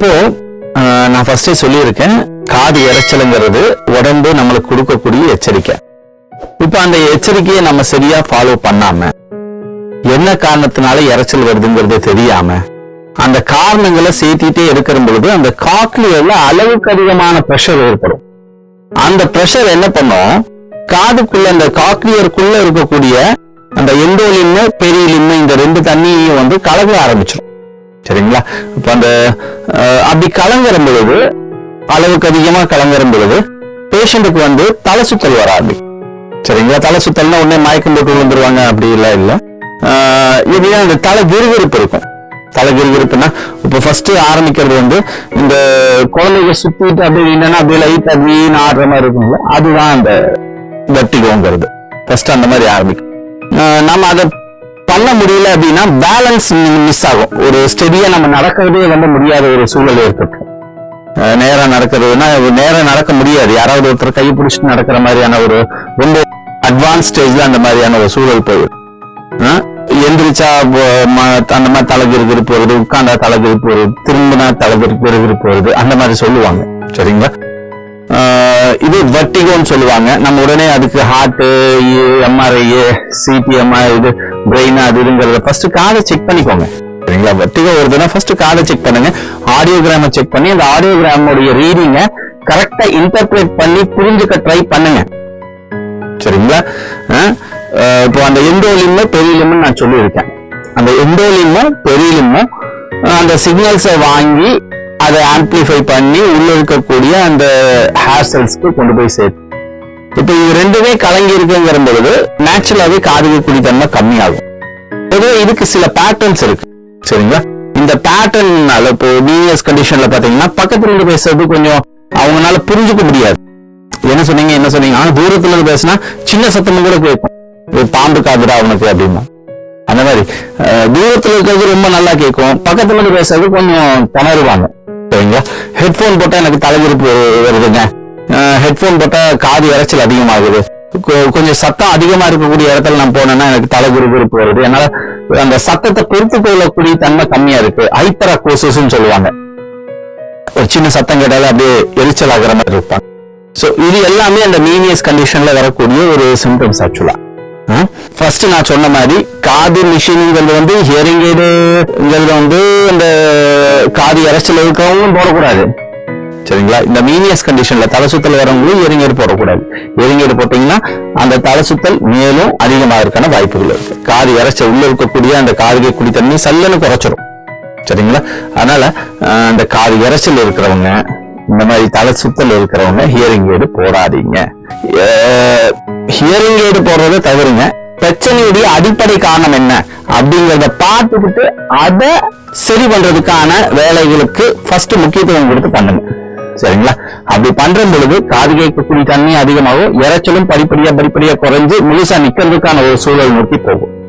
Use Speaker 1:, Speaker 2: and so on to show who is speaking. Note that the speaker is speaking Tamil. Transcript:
Speaker 1: இப்போ நான் ஃபர்ஸ்டே சொல்லியிருக்கேன் காது இறைச்சலுங்கிறது உடம்பு நம்மளுக்கு கொடுக்கக்கூடிய எச்சரிக்கை. இப்போ அந்த எச்சரிக்கையை நம்ம சரியா ஃபாலோ பண்ணாம என்ன காரணத்தினால இறைச்சல் வருதுங்கிறது தெரியாம அந்த காரணங்களை சேர்த்திட்டே இருக்கிற பொழுது அந்த காக்லியர்ல அளவுக்கு அதிகமான ப்ரெஷர் ஏற்படும். அந்த ப்ரெஷர் என்ன பண்ணும்? காதுக்குள்ள அந்த காக்லியருக்குள்ள இருக்கக்கூடிய அந்த எண்டோலின்னு பெரியலின்னு இந்த ரெண்டு தண்ணியையும் வந்து கலக்க ஆரம்பிச்சிடும் சரிங்களா? இப்போ அந்த அப்படி கலங்கரும் பொழுது அளவுக்கு அதிகமா கலங்கரும் பொழுது பேஷண்ட்டுக்கு வந்து தலை சுத்தல் வர ஆரம்பிக்கும் சரிங்களா? தலை சுத்தல்னா உடனே மயக்கம் போட்டு விழுந்துருவாங்க அப்படி இல்லை இல்லை. ஆஹ் எப்படின்னா அந்த தலை விறுவிறுப்பு இருக்கும். தலை விறுவிறுப்புனா இப்போ ஃபர்ஸ்ட் ஆரம்பிக்கிறது வந்து இந்த குழந்தைங்க சுத்திட்டு அப்படியே இல்லைன்னா அப்படியே லைட் அப்படின்னு ஆடுற மாதிரி இருக்கும்ல அதுதான் அந்த வெட்டிகோங்கிறது ஃபர்ஸ்ட் அந்த மாதிரி ஆரம்பிக்கும். நம்ம அதை பண்ண முடியல அப்படின்னா பேலன்ஸ் மிஸ் ஆகும். ஒரு ஸ்டெடியா நம்ம நடக்கிறதே வந்து முடியாத ஒரு சூழல் ஏற்பட்டு நேரம் நடக்கிறதுனா நேரம் நடக்க முடியாது. யாராவது ஒருத்தர் கை பிடிச்சிட்டு நடக்கிற மாதிரியான ஒரு ரொம்ப அட்வான்ஸ் ஸ்டேஜ்ல அந்த மாதிரியான ஒரு சூழல் போயிடும். எந்திரிச்சா அந்த மாதிரி தலைகிருகிரு போறது உட்கார்ந்தா தலைகிரு போறது திரும்பினா தலைகிரு போறது அந்த மாதிரி சொல்லுவாங்க. சரிங்களா? இது வட்டிகோன்னு சொல்லுவாங்க. நம்ம உடனே அதுக்கு ஹார்ட் எம்ஆர்ஐ சிடிஎம்ஐ இது பிரெயினா அது இதுங்கிறத ஃபர்ஸ்ட் காதை செக் பண்ணிக்கோங்க. சரிங்களா? வட்டிகோ வருதுன்னா ஃபர்ஸ்ட் காதை செக் பண்ணுங்க. ஆடியோகிராம செக் பண்ணி அந்த ஆடியோகிராமோடைய ரீடிங்கை கரெக்டா இன்டர்பிரேட் பண்ணி புரிஞ்சுக்க ட்ரை பண்ணுங்க. சரிங்களா? இப்போ அந்த எண்டோலிம்மு பெரியலிம்னு நான் சொல்லியிருக்கேன். அந்த எண்டோலிம்மும் பெரியலிம்மும் அந்த சிக்னல்ஸை வாங்கி அதை ஆம்பிளிஃபை பண்ணி உள்ள இருக்கக்கூடிய அந்த ஹேர் செல்ஸ்க்கு கொண்டு போய் சேர்த்து. இப்போ இது ரெண்டுமே கலங்கி இருக்குங்கிற பொழுது நேச்சுரலாவே காதுக்கு தன்மை கம்மியாகும். பொதுவாக இதுக்கு சில பேட்டர்ன்ஸ் இருக்கு. சரிங்களா? இந்த பேட்டர்னால இப்போ பிஎஸ் கண்டிஷன்ல பாத்தீங்கன்னா பக்கத்துல இருந்து பேசுறது கொஞ்சம் அவங்களால புரிஞ்சுக்க முடியாது. என்ன சொன்னீங்க என்ன சொன்னீங்க? ஆனா தூரத்துல இருந்து பேசினா சின்ன சத்தமும் கூட கேட்கும் பாம்பு காதுடா அவனுக்கு அப்படின்னா. அந்த மாதிரி. தூரத்துல இருக்கிறது ரொம்ப நல்லா கேட்கும் பக்கத்துல இருந்து பேசுறது கொஞ்சம் திணறுவாங்க. சரிங்களா ஹெட்போன் போட்டா எனக்கு தலைவிருப்பு வருதுங்க. ஹெட்போன் போட்டா காது இறைச்சல் அதிகமாகுது. கொஞ்சம் சத்தம் அதிகமா இருக்கக்கூடிய இடத்துல நான் போனேன்னா எனக்கு தலைவிருப்பு வருது. என்னால அந்த சத்தத்தை பொறுத்து கொள்ளக்கூடிய தன்மை கம்மியா இருக்கு. ஹைப்பர் அக்கோசஸ்ன்னு சொல்லுவாங்க. ஒரு சின்ன சத்தம் கேட்டாலே அப்படியே எரிச்சல் ஆகுற மாதிரி இருப்பாங்க. சோ இது எல்லாமே அந்த மீனியஸ் கண்டிஷன்ல வரக்கூடிய ஒரு சிம்டம்ஸ் ஆக்சுவலா ஃபர்ஸ்ட் நான் சொன்ன மாதிரி காது மிஷினுங்கிறது வந்து ஹியரிங் எய்டுங்கிறது வந்து அந்த காது இறைச்சல் இருக்கவங்களும் போடக்கூடாது. சரிங்களா? இந்த மீனியஸ் கண்டிஷன்ல தலை சுத்தல் வரவங்களும் ஹியரிங் எய்டு போடக்கூடாது. ஹியரிங் எய்டு போட்டீங்கன்னா அந்த தலை சுத்தல் மேலும் அதிகமாகிறதுக்கான வாய்ப்புகள் இருக்கு. காது இறைச்சல் உள்ள இருக்கக்கூடிய அந்த காதுகை குடித்தன்மை சல்லுன்னு குறைச்சிரும். சரிங்களா? அதனால அந்த காது இறைச்சல் இருக்கிறவங்க இந்த மாதிரி தலை சுத்தல் இருக்கிறவங்க ஹியரிங் எய்டு போடாதீங்க. ஹியரிங் எய்டு போடுறதை தவறுங்க. பிரச்சனையுடைய அடிப்படை காரணம் என்ன? அப்படிங்கறத பார்த்துக்கிட்டு அதை சரி பண்றதுக்கான வேலைகளுக்கு ஃபர்ஸ்ட் முக்கியத்துவம் கொடுத்து பண்ணுங்க. சரிங்களா? அப்படி பண்ற பொழுது காது கேட்கக்கூடிய தண்ணி அதிகமாகும். இறைச்சலும் படிப்படியா படிப்படியா குறைஞ்சு முழுசா நிக்கிறதுக்கான ஒரு சூழல் நோக்கி போகும்.